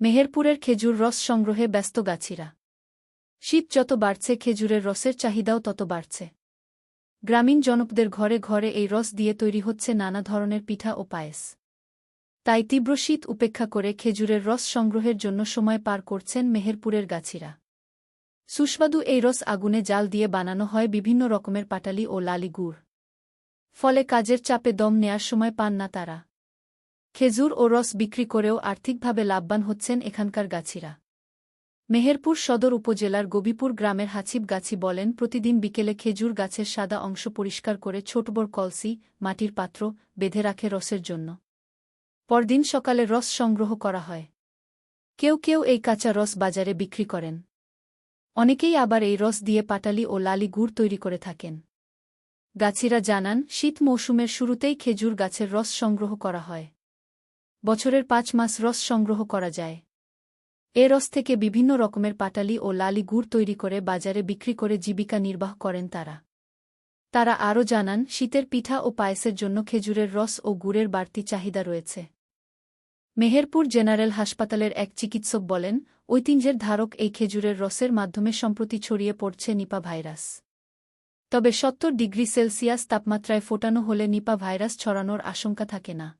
মেহেরপুরের খেজুর রস সংগ্রহে ব্যস্ত গাছিরা। শীত যত বাড়ছে, খেজুরের রসের চাহিদাও তত বাড়ছে। গ্রামীণ জনপদের ঘরে ঘরে এই রস দিয়ে তৈরি হচ্ছে নানা ধরনের পিঠা ও পায়েস। তাই তীব্র শীত উপেক্ষা করে খেজুরের রস সংগ্রহের জন্য সময় পার করছেন মেহেরপুরের গাছিরা। সুস্বাদু এই রস আগুনে জাল দিয়ে বানানো হয় বিভিন্ন রকমের পাটালি ও লালি গুড়। ফলে কাজের চাপে দম নেয়ার সময় পান না তারা। খেজুর ও রস বিক্রি করেও আর্থিকভাবে লাভবান হচ্ছেন এখানকার গাছিরা। মেহেরপুর সদর উপজেলার গবিপুর গ্রামের হাছিব গাছি বলেন, প্রতিদিন বিকেলে খেজুর গাছের সাদা অংশ পরিষ্কার করে ছোটবড় কলসি, মাটির পাত্র বেঁধে রাখে রসের জন্য। পরদিন সকালে রস সংগ্রহ করা হয়। কেউ কেউ এই কাঁচা রস বাজারে বিক্রি করেন। অনেকেই আবার এই রস দিয়ে পাটালি ও লালি গুড় তৈরি করে থাকেন। গাছিরা জানান, শীত মৌসুমের শুরুতেই খেজুর গাছের রস সংগ্রহ করা হয়। বছরের পাঁচ মাস রস সংগ্রহ করা যায়। এ রস থেকে বিভিন্ন রকমের পাটালি ও লালি গুড় তৈরি করে বাজারে বিক্রি করে জীবিকা নির্বাহ করেন তারা। তারা আরও জানান, শীতের পিঠা ও পায়েসের জন্য খেজুরের রস ও গুড়ের বাড়তি চাহিদা রয়েছে। মেহেরপুর জেনারেল হাসপাতালের এক চিকিৎসক বলেন, ঐতিহ্যের ধারক এই খেজুরের রসের মাধ্যমে সম্প্রতি ছড়িয়ে পড়ছে নিপা ভাইরাস। তবে সত্তর ডিগ্রি সেলসিয়াস তাপমাত্রায় ফোটানো হলে নিপা ভাইরাস ছড়ানোর আশঙ্কা থাকে না।